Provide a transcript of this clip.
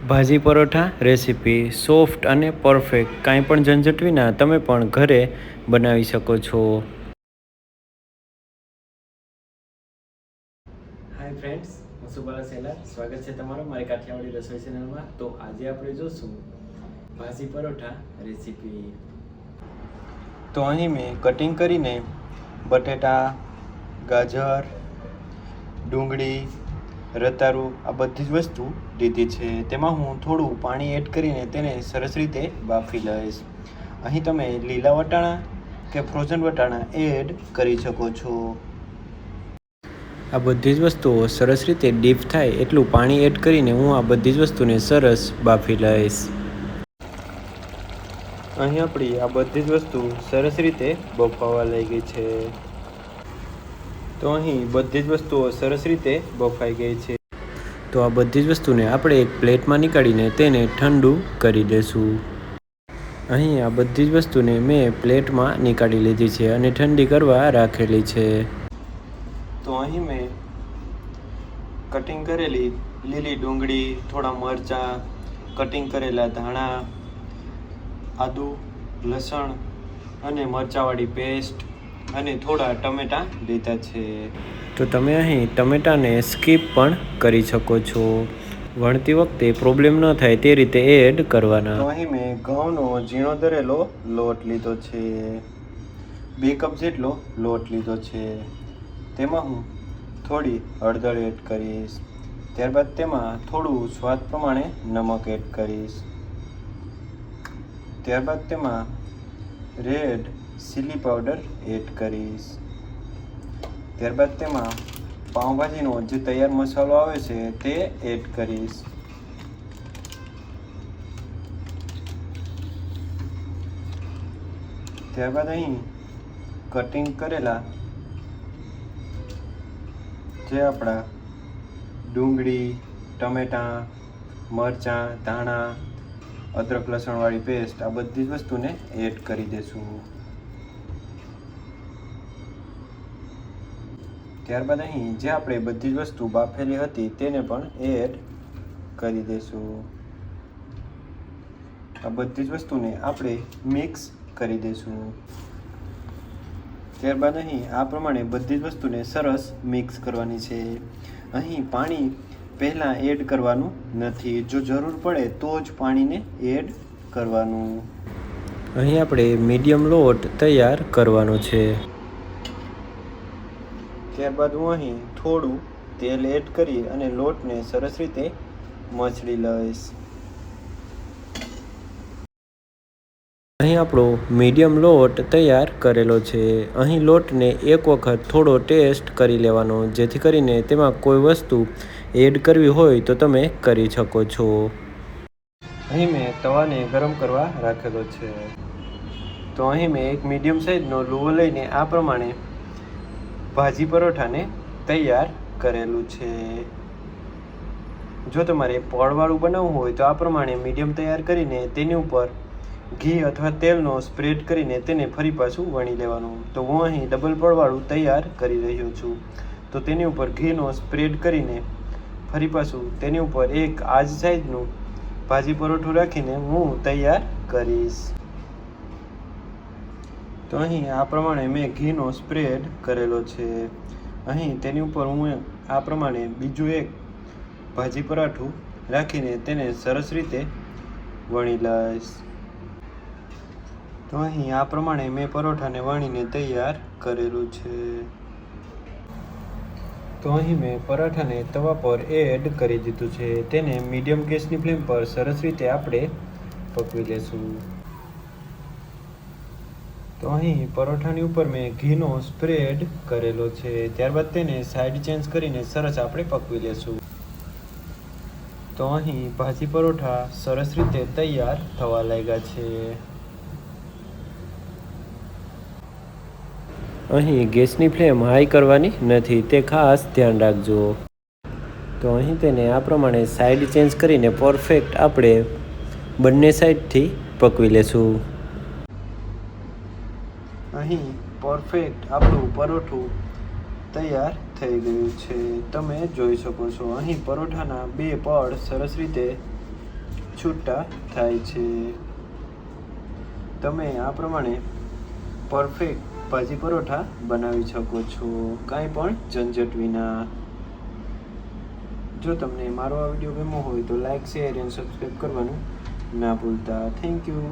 ભાજી paratha recipe soft અને perfect કાંઈ પણ ઝંઝટ વિના તમે પણ ઘરે બનાવી શકો છો. હાય ફ્રેન્ડ્સ હું સુબાલા સેલા સ્વાગત છે તમારું મારી કાઠિયાવાડી રસોઈ ચેનલમાં તો આજે આપણે જોશું ભાજી પરોઠા રેસીપી. તો અહીં મેં કટિંગ કરીને બટેટા ગાજર ડુંગળી રતારું આ બધી જ વસ્તુ લીધી છે. તેમાં હું થોડું પાણી એડ કરીને તેને સરસ રીતે બાફી લઈશ. અહીં તમે લીલા વટાણા કે ફ્રોઝન વટાણા એડ કરી શકો છો. આ બધી જ વસ્તુઓ સરસ રીતે ડીપ થાય એટલું પાણી એડ કરીને હું આ બધી જ વસ્તુને સરસ બાફી લઈશ. અહીં આપણી આ બધી જ વસ્તુ સરસ રીતે બફાવા લઈ ગઈ છે. તો અહીં બધી જ વસ્તુઓ સરસ રીતે બફાઈ ગઈ છે. તો આ બધી જ વસ્તુને આપણે એક પ્લેટમાં નીકાળીને તેને ઠંડુ કરી દેશું. અહીં આ બધી જ વસ્તુને મેં પ્લેટમાં નીકાળી લીધી છે અને ઠંડી કરવા રાખેલી છે. તો અહીં મેં કટિંગ કરેલી લીલી ડુંગળી, થોડા મરચાં, કટિંગ કરેલા ધાણા, આદુ, લસણ અને મરચાંવાળી પેસ્ટ અને થોડા ટમેટાં લીધા છે. તો તમે અહીં ટમેટાને સ્કીપ પણ કરી શકો છો. વણતી વખતે પ્રોબ્લેમ ન થાય તે રીતે એડ કરવાના. તો અહીં મેં ઘઉંનો ઝીણો દરેલો લોટ લીધો છે. બે કપ જેટલો લોટ લીધો છે. તેમાં હું થોડી હળદર એડ કરીશ. ત્યારબાદ તેમાં થોડું સ્વાદ પ્રમાણે નમક એડ કરીશ. ત્યારબાદ તેમાં રેડ ચીલી પાવડર એડ કરીશ. ત્યારબાદ તેમાં પાઉંભાજીનો જે તૈયાર મસાલો આવે છે તે એડ કરીશ. ત્યારબાદ અહીં કટિંગ કરેલા જે આપણા ડુંગળી, ટમેટાં, મરચાં, ધાણા, અદરક, લસણવાળી પેસ્ટ આ બધી જ વસ્તુને એડ કરી દઈશું ત્યારબાદ અહીં જે આપણે બધી જ વસ્તુ બાફેલી હતી તેને પણ એડ કરી દઈશું. આ બધી જ વસ્તુને આપણે મિક્સ કરી દઈશું. ત્યારબાદ અહીં આ પ્રમાણે બધી જ વસ્તુને સરસ મિક્સ કરવાની છે. અહીં પાણી પહેલાં એડ કરવાનું નથી. જો જરૂર પડે તો જ પાણીને એડ કરવાનું. અહીં આપણે મીડિયમ લોટ તૈયાર કરવાનો છે. ત્યારબાદ હું અહીં થોડું તેલ એડ કરી અને લોટને સરસ રીતે મચડી લઈશ. અહીં આપણો મીડિયમ લોટ તૈયાર કરેલો છે. અહીં લોટને એક વખત થોડો ટેસ્ટ કરી લેવાનો, જેથી કરીને તેમાં કોઈ વસ્તુ એડ કરવી હોય તો તમે કરી શકો છો. અહીં મેં તવાને ગરમ કરવા રાખેલો છે. તો અહીં મેં એક મીડિયમ સાઇઝનો લુવો લઈને આ પ્રમાણે ભાજી પરોઠાને તૈયાર કરેલું છે. જો તમારે પડવાળું બનાવવું હોય તો આ પ્રમાણે મીડિયમ તૈયાર કરીને તેની ઉપર ઘી અથવા તેલનો સ્પ્રેડ કરીને તેને ફરી પાછું વણી લેવાનું. તો હું અહીં ડબલ પડવાળું તૈયાર કરી રહ્યો છું. તો તેની ઉપર ઘીનો સ્પ્રેડ કરીને ફરી પાછું તેની ઉપર એક આજ સાઈઝનું ભાજી પરોઠું રાખીને હું તૈયાર કરીશ. તો અહીં આ પ્રમાણે મેં ઘીનો સ્પ્રેડ કરેલો છે. અહીં તેની ઉપર હું આ પ્રમાણે બીજું એક ભાજી પરાઠું રાખીને તેને સરસ રીતે વણી લઈશ. તો અહીં આ પ્રમાણે મેં પરોઠાને વણીને તૈયાર કરેલું છે. તો અહીં મેં પરાઠાને તવા પર એડ કરી દીધું છે. તેને મીડિયમ ગેસની ફ્લેમ પર સરસ રીતે આપણે પકવી લેશું. તો અહીં પરોઠાની ઉપર મેં ઘીનો સ્પ્રેડ કરેલો છે. ત્યારબાદ તેને સાઈડ ચેન્જ કરીને સરસ આપણે પકવી લેશું. તો અહીં ભાજી પરોઠા સરસ રીતે તૈયાર થવા લાગ્યા છે. અહીં ગેસની ફ્લેમ હાઈ કરવાની નથી, તે ખાસ ધ્યાન રાખજો. તો અહીં તેને આ પ્રમાણે સાઈડ ચેન્જ કરીને પરફેક્ટ આપણે બંને સાઈડથી પકવી લેશું. અહીં પરફેક્ટ આપણું પરોઠું તૈયાર થઈ ગયું છે. તમે જોઈ શકો છો, અહીં પરોઠાના બે પડ સરસ રીતે છૂટા થાય છે. તમે આ પ્રમાણે પરફેક્ટ ભાજી પરોઠા બનાવી શકો છો, કાંઈ પણ ઝંઝટ વિના. જો તમને મારો આ વીડિયો ગમ્યો હોય તો લાઈક, શેર એન્ડ સબસ્ક્રાઈબ કરવાનું ના ભૂલતા. Thank you.